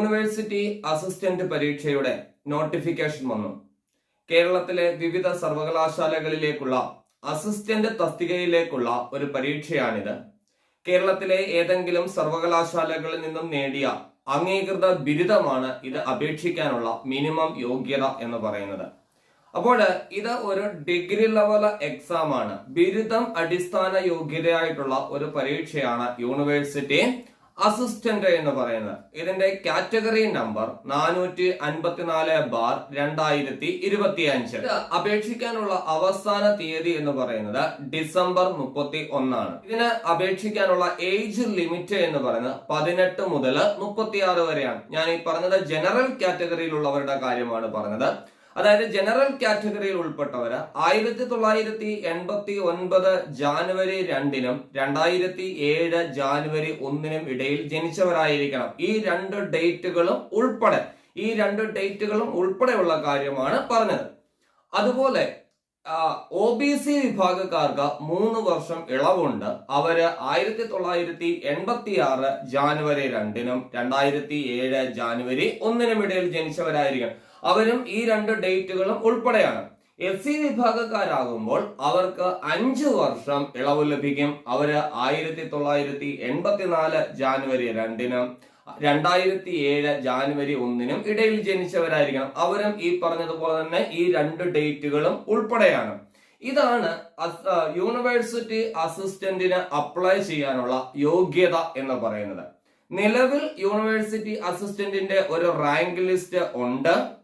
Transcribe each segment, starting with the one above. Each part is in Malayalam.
യൂണിവേഴ്സിറ്റി അസിസ്റ്റന്റ് പരീക്ഷയുടെ നോട്ടിഫിക്കേഷൻ വന്നു. കേരളത്തിലെ വിവിധ സർവകലാശാലകളിലേക്കുള്ള അസിസ്റ്റന്റ് തസ്തികയിലേക്കുള്ള ഒരു പരീക്ഷയാണിത്. കേരളത്തിലെ ഏതെങ്കിലും സർവകലാശാലകളിൽ നിന്നും നേടിയ അംഗീകൃത ബിരുദമാണ് ഇത് അപേക്ഷിക്കാനുള്ള മിനിമം യോഗ്യത എന്ന് പറയുന്നത്. അപ്പോൾ ഇത് ഒരു ഡിഗ്രി ലെവൽ എക്സാം ആണ് ബിരുദം അടിസ്ഥാന യോഗ്യതയായിട്ടുള്ള ഒരു പരീക്ഷയാണ് യൂണിവേഴ്സിറ്റി അസിസ്റ്റന്റ് എന്ന് പറയുന്നത്. ഇതിന്റെ കാറ്റഗറി നമ്പർ നാനൂറ്റി അൻപത്തിനാല് ബാർ രണ്ടായിരത്തി ഇരുപത്തി അഞ്ച് അപേക്ഷിക്കാനുള്ള അവസാന തീയതി എന്ന് പറയുന്നത് ഡിസംബർ മുപ്പത്തി ഒന്നാണ് ഇതിന് അപേക്ഷിക്കാനുള്ള ഏജ് ലിമിറ്റ് എന്ന് പറയുന്നത് പതിനെട്ട് മുതൽ മുപ്പത്തിയാറ് വരെയാണ്. ഞാൻ ഈ പറഞ്ഞത് ജനറൽ കാറ്റഗറിയിലുള്ളവരുടെ കാര്യമാണ് പറഞ്ഞത്. അതായത് ജനറൽ കാറ്റഗറിയിൽ ഉൾപ്പെട്ടവര് ആയിരത്തി തൊള്ളായിരത്തി എൺപത്തി ഒൻപത് ജാനുവരി രണ്ടിനും രണ്ടായിരത്തി ഏഴ് ജാനുവരി ഒന്നിനും ഇടയിൽ ജനിച്ചവരായിരിക്കണം. ഈ രണ്ട് ഡേറ്റുകളും ഉൾപ്പെടെ ഈ രണ്ട് ഡേറ്റുകളും ഉൾപ്പെടെയുള്ള കാര്യമാണ് പറഞ്ഞത്. അതുപോലെ ഒ ബി സി വിഭാഗക്കാർക്ക് മൂന്ന് വർഷം ഇളവുണ്ട്. അവർ ആയിരത്തി തൊള്ളായിരത്തി എൺപത്തി ആറ് ജാനുവരി രണ്ടിനും രണ്ടായിരത്തി ഏഴ് ജാനുവരി ഒന്നിനും ഇടയിൽ ജനിച്ചവരായിരിക്കണം. അവരും ഈ രണ്ട് ഡേറ്റുകളും ഉൾപ്പെടെയാണ്. എസ് സി വിഭാഗക്കാരാകുമ്പോൾ അവർക്ക് അഞ്ച് വർഷം ഇളവ് ലഭിക്കും. അവർ ആയിരത്തി തൊള്ളായിരത്തി എൺപത്തിനാല് ജാനുവരി രണ്ടിനും രണ്ടായിരത്തി ഏഴ് ജാനുവരി ഒന്നിനും ഇടയിൽ ജനിച്ചവരായിരിക്കണം. അവരും ഈ പറഞ്ഞതുപോലെ തന്നെ ഈ രണ്ട് ഡേറ്റുകളും ഉൾപ്പെടെയാണ്. ഇതാണ് യൂണിവേഴ്സിറ്റി അസിസ്റ്റന്റിന് അപ്ലൈ ചെയ്യാനുള്ള യോഗ്യത എന്ന് പറയുന്നത്. നിലവിൽ യൂണിവേഴ്സിറ്റി അസിസ്റ്റന്റിന്റെ ഒരു റാങ്ക് ലിസ്റ്റ് ഉണ്ട്.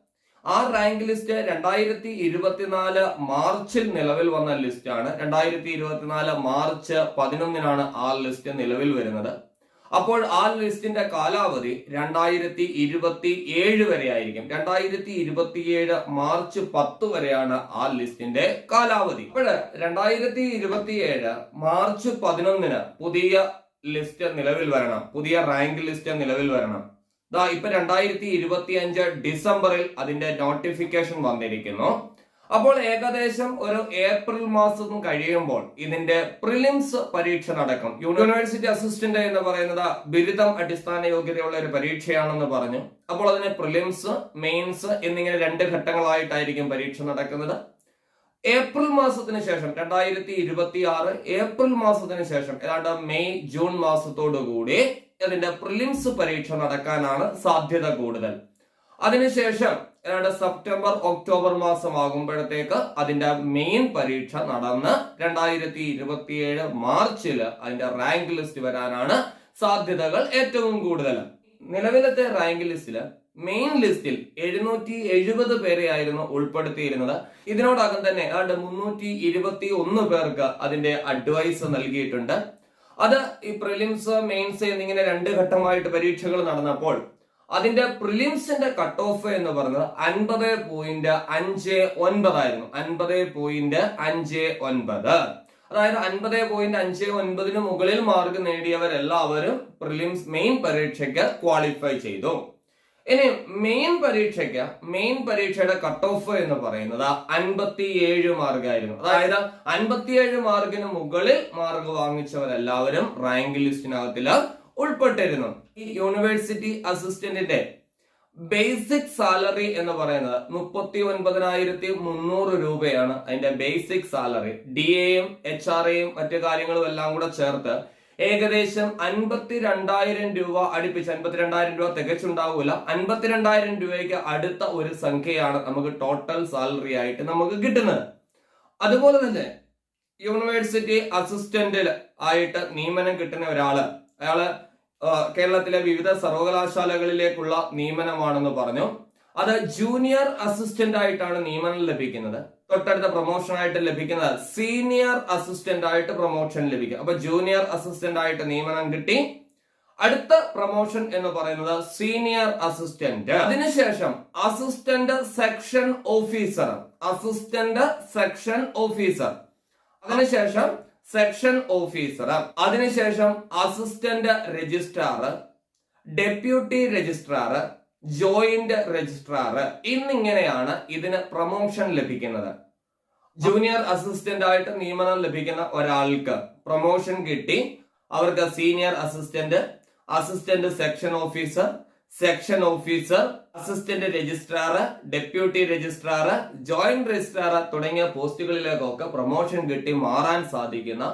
ആ റാങ്ക് ലിസ്റ്റ് രണ്ടായിരത്തി ഇരുപത്തിനാല് മാർച്ചിൽ നിലവിൽ വന്ന ലിസ്റ്റാണ് രണ്ടായിരത്തി ഇരുപത്തിനാല് മാർച്ച് പതിനൊന്നിനാണ് ആ ലിസ്റ്റ് നിലവിൽ വരുന്നത്. അപ്പോൾ ആ ലിസ്റ്റിന്റെ കാലാവധി രണ്ടായിരത്തി ഇരുപത്തി ഏഴ് വരെ ആയിരിക്കും. രണ്ടായിരത്തി ഇരുപത്തിയേഴ് മാർച്ച് പത്ത് വരെയാണ് ആ ലിസ്റ്റിന്റെ കാലാവധി. ഇപ്പോഴ് രണ്ടായിരത്തി ഇരുപത്തിയേഴ് മാർച്ച് പതിനൊന്നിന് പുതിയ ലിസ്റ്റ് നിലവിൽ വരണം. പുതിയ റാങ്ക് ലിസ്റ്റ് നിലവിൽ വരണം. ദാ ഇപ്പൊ രണ്ടായിരത്തി ഇരുപത്തി അഞ്ച് ഡിസംബറിൽ അതിന്റെ നോട്ടിഫിക്കേഷൻ വന്നിരിക്കുന്നു. അപ്പോൾ ഏകദേശം ഒരു ഏപ്രിൽ മാസം കഴിയുമ്പോൾ ഇതിന്റെ പ്രിലിംസ് പരീക്ഷ നടക്കും. യൂണിവേഴ്സിറ്റി അസിസ്റ്റന്റ് എന്ന് പറയുന്നത് ബിരുദം അടിസ്ഥാന യോഗ്യതയുള്ള ഒരു പരീക്ഷയാണെന്ന് പറഞ്ഞു. അപ്പോൾ അതിന് പ്രിലിംസ് മെയിൻസ് എന്നിങ്ങനെ രണ്ട് ഘട്ടങ്ങളായിട്ടായിരിക്കും പരീക്ഷ നടക്കുന്നത്. ഏപ്രിൽ മാസത്തിന് ശേഷം രണ്ടായിരത്തി ഇരുപത്തി ആറ് ഏപ്രിൽ മാസത്തിന് ശേഷം ഏതാണ്ട് മെയ് ജൂൺ മാസത്തോടുകൂടി അതിന്റെ പ്രിലിംസ് പരീക്ഷ നടക്കാനാണ് സാധ്യത കൂടുതൽ. അതിനുശേഷം ഏതാണ്ട് സെപ്റ്റംബർ ഒക്ടോബർ മാസം ആകുമ്പോഴത്തേക്ക് അതിന്റെ മെയിൻ പരീക്ഷ നടന്ന് രണ്ടായിരത്തി ഇരുപത്തിയേഴ് മാർച്ചിൽ അതിന്റെ റാങ്ക് ലിസ്റ്റ് വരാനാണ് സാധ്യതകൾ ഏറ്റവും കൂടുതൽ. നിലവിലത്തെ റാങ്ക് ലിസ്റ്റിൽ മെയിൻ ലിസ്റ്റിൽ എഴുന്നൂറ്റി എഴുപത് പേരെയായിരുന്നു ഉൾപ്പെടുത്തിയിരുന്നത്. ഇതിനോടകം തന്നെ ഏതാണ്ട് മുന്നൂറ്റി ഇരുപത്തി ഒന്ന് പേർക്ക് അതിന്റെ അഡ്വൈസ് നൽകിയിട്ടുണ്ട്. അത് ഈ പ്രിലിംസ് മെയിൻസ് എന്നിങ്ങനെ രണ്ട് ഘട്ടമായിട്ട് പരീക്ഷകൾ നടന്നപ്പോൾ അതിന്റെ പ്രിലിംസിന്റെ കട്ട് ഓഫ് എന്ന് പറഞ്ഞത് അൻപത് പോയിന്റ് അഞ്ച് ഒൻപതായിരുന്നു അൻപത് പോയിന്റ് അഞ്ച് ഒൻപത്. അതായത് അൻപത് പോയിന്റ് അഞ്ച് ഒൻപതിന് മുകളിൽ മാർക്ക് നേടിയവരെല്ലാവരും പ്രിലിംസ് മെയിൻ പരീക്ഷയ്ക്ക് ക്വാളിഫൈ ചെയ്തു. ഇനി മെയിൻ പരീക്ഷയ്ക്ക് മെയിൻ പരീക്ഷയുടെ കട്ട് ഓഫ് എന്ന് പറയുന്നത് അൻപത്തിയേഴ് മാർക്കായിരുന്നു അതായത് അൻപത്തിയേഴ് മാർക്കിന് മുകളിൽ മാർക്ക് വാങ്ങിച്ചവരെല്ലാവരും റാങ്ക് ലിസ്റ്റിനകത്തിൽ ഉൾപ്പെട്ടിരുന്നു. ഈ യൂണിവേഴ്സിറ്റി അസിസ്റ്റന്റിന്റെ ബേസിക് സാലറി എന്ന് പറയുന്നത് മുപ്പത്തി ഒൻപതിനായിരത്തി മുന്നൂറ് രൂപയാണ് അതിന്റെ ബേസിക് സാലറി ഡി എയും എച്ച് ആർ എയും മറ്റു കാര്യങ്ങളും എല്ലാം കൂടെ ചേർത്ത് ഏകദേശം അൻപത്തിരണ്ടായിരം രൂപ അടുപ്പിച്ച് അൻപത്തിരണ്ടായിരം രൂപ തികച്ചുണ്ടാവൂല. അൻപത്തിരണ്ടായിരം രൂപയ്ക്ക് അടുത്ത ഒരു സംഖ്യയാണ് നമുക്ക് ടോട്ടൽ സാലറി ആയിട്ട് നമുക്ക് കിട്ടുന്നത്. അതുപോലെ തന്നെ യൂണിവേഴ്സിറ്റി അസിസ്റ്റന്റിൽ ആയിട്ട് നിയമനം കിട്ടുന്ന ഒരാൾ അയാൾ കേരളത്തിലെ വിവിധ സർവകലാശാലകളിലേക്കുള്ള നിയമനമാണെന്ന് പറഞ്ഞു. അത് ജൂനിയർ അസിസ്റ്റന്റ് ആയിട്ടാണ് നിയമനം ലഭിക്കുന്നത്. തൊട്ടടുത്ത പ്രൊമോഷൻ ആയിട്ട് ലഭിക്കുന്നത് സീനിയർ അസിസ്റ്റന്റ് ആയിട്ട് പ്രൊമോഷൻ ലഭിക്കും. അപ്പൊ ജൂനിയർ അസിസ്റ്റന്റ് ആയിട്ട് നിയമനം കിട്ടി. അടുത്ത പ്രൊമോഷൻ എന്ന് പറയുന്നത് സീനിയർ അസിസ്റ്റന്റ് അതിനുശേഷം assistant section officer assistant section officer അതിനുശേഷം സെക്ഷൻ ഓഫീസർ അതിനുശേഷം assistant registrar deputy registrar joint registrar എന്നിങ്ങനെയാണ് ഇതിന് പ്രൊമോഷൻ ലഭിക്കുന്നത്. ജൂനിയർ അസിസ്റ്റന്റ് ആയിട്ട് നിയമനം ലഭിക്കുന്ന ഒരാൾക്ക് പ്രൊമോഷൻ കിട്ടി. അവർക്ക് senior assistant assistant section officer section officer assistant registrar deputy registrar joint registrar തുടങ്ങിയ പോസ്റ്റുകളിലേക്കൊക്കെ പ്രൊമോഷൻ കിട്ടി മാറാൻ സാധിക്കുന്ന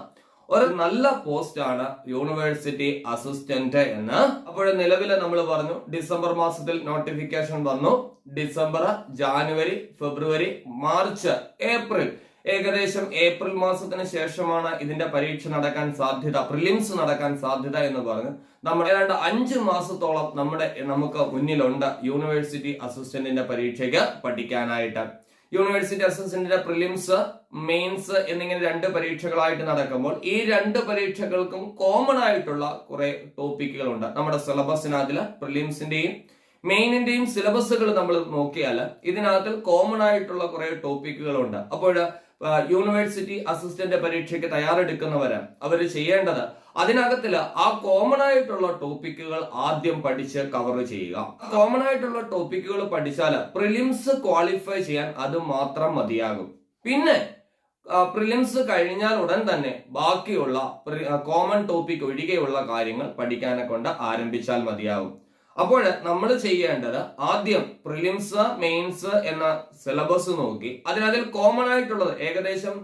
ഒരു നല്ല പോസ്റ്റാണ് യൂണിവേഴ്സിറ്റി അസിസ്റ്റന്റ് എന്ന്. അപ്പോൾ നിലവിലെ നമ്മൾ പറഞ്ഞു ഡിസംബർ മാസത്തിൽ നോട്ടിഫിക്കേഷൻ വന്നു. December January February March April ഏകദേശം ഏപ്രിൽ മാസത്തിന് ശേഷമാണ് ഇതിന്റെ പരീക്ഷ നടക്കാൻ സാധ്യത പ്രിലിംസ് നടക്കാൻ സാധ്യത എന്ന് പറഞ്ഞു നമ്മൾ ഏതാണ്ട് അഞ്ച് മാസത്തോളം നമ്മുടെ നമുക്ക് മുന്നിലുണ്ട് യൂണിവേഴ്സിറ്റി അസിസ്റ്റന്റിന്റെ പരീക്ഷയ്ക്ക് പഠിക്കാനായിട്ട്. യൂണിവേഴ്സിറ്റി അസിസ്റ്റന്റിന്റെ പ്രിലിംസ് മെയിൻസ് എന്നിങ്ങനെ രണ്ട് പരീക്ഷകളായിട്ട് നടക്കുമ്പോൾ ഈ രണ്ട് പരീക്ഷകൾക്കും കോമൺ ആയിട്ടുള്ള കുറെ ടോപ്പിക്കുകളുണ്ട് നമ്മുടെ സിലബസിനകത്തിൽ പ്രിലിംസിന്റെയും മെയിനിന്റെയും സിലബസുകൾ നമ്മൾ നോക്കിയാൽ ഇതിനകത്ത് കോമൺ ആയിട്ടുള്ള കുറെ ടോപ്പിക്കുകളുണ്ട് അപ്പോൾ യൂണിവേഴ്സിറ്റി അസിസ്റ്റന്റ് പരീക്ഷയ്ക്ക് തയ്യാറെടുക്കുന്നവര് അവർ ചെയ്യേണ്ടത് അതിനകത്തിൽ ആ കോമൺ ആയിട്ടുള്ള ടോപ്പിക്കുകൾ ആദ്യം പഠിച്ച് കവർ ചെയ്യുക. കോമൺ ആയിട്ടുള്ള ടോപ്പിക്കുകൾ പഠിച്ചാൽ പ്രിലിംസ് ക്വാളിഫൈ ചെയ്യാൻ അത് മാത്രം മതിയാകും. പിന്നെ പ്രിലിംസ് കഴിഞ്ഞാൽ ഉടൻ തന്നെ ബാക്കിയുള്ള കോമൺ ടോപ്പിക് ഒഴികെയുള്ള കാര്യങ്ങൾ പഠിക്കാനെ കൊണ്ട് ആരംഭിച്ചാൽ മതിയാകും. അപ്പോൾ നമ്മൾ ചെയ്യേണ്ടത് ആദ്യം പ്രിലിംസ് മെയിൻസ് എന്ന സിലബസ് നോക്കി. അതിനതിൽ കോമൺ ആയിട്ടുള്ളത് ഏകദേശം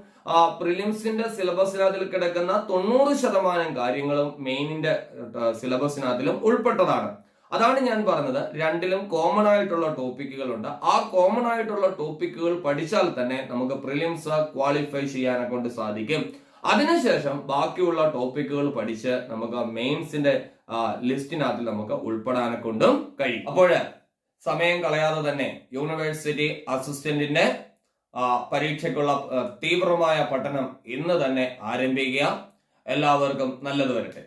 പ്രിലിംസിന്റെ സിലബസിനകത്തിൽ കിടക്കുന്ന തൊണ്ണൂറ് ശതമാനം കാര്യങ്ങളും മെയിനിന്റെ സിലബസിനകത്തിലും ഉൾപ്പെട്ടതാണ്. അതാണ് ഞാൻ പറഞ്ഞത്. രണ്ടിലും കോമൺ ആയിട്ടുള്ള ടോപ്പിക്കുകളുണ്ട് ആ കോമൺ ആയിട്ടുള്ള ടോപ്പിക്കുകൾ പഠിച്ചാൽ തന്നെ നമുക്ക് പ്രിലിംസ് ക്വാളിഫൈ ചെയ്യാനെ കൊണ്ട് സാധിക്കും. അതിനുശേഷം ബാക്കിയുള്ള ടോപ്പിക്കുകൾ പഠിച്ച് നമുക്ക് മെയിൻസിന്റെ ലിസ്റ്റിനകത്ത് നമുക്ക് ഉൾപ്പെടാനെ കൊണ്ടും കഴിയും. അപ്പോൾ സമയം കളയാതെ തന്നെ യൂണിവേഴ്സിറ്റി അസിസ്റ്റന്റിന്റെ പരീക്ഷയ്ക്കുള്ള തീവ്രമായ പഠനം ഇന്ന് തന്നെ ആരംഭിക്കുക. എല്ലാവർക്കും നല്ലത് വരട്ടെ.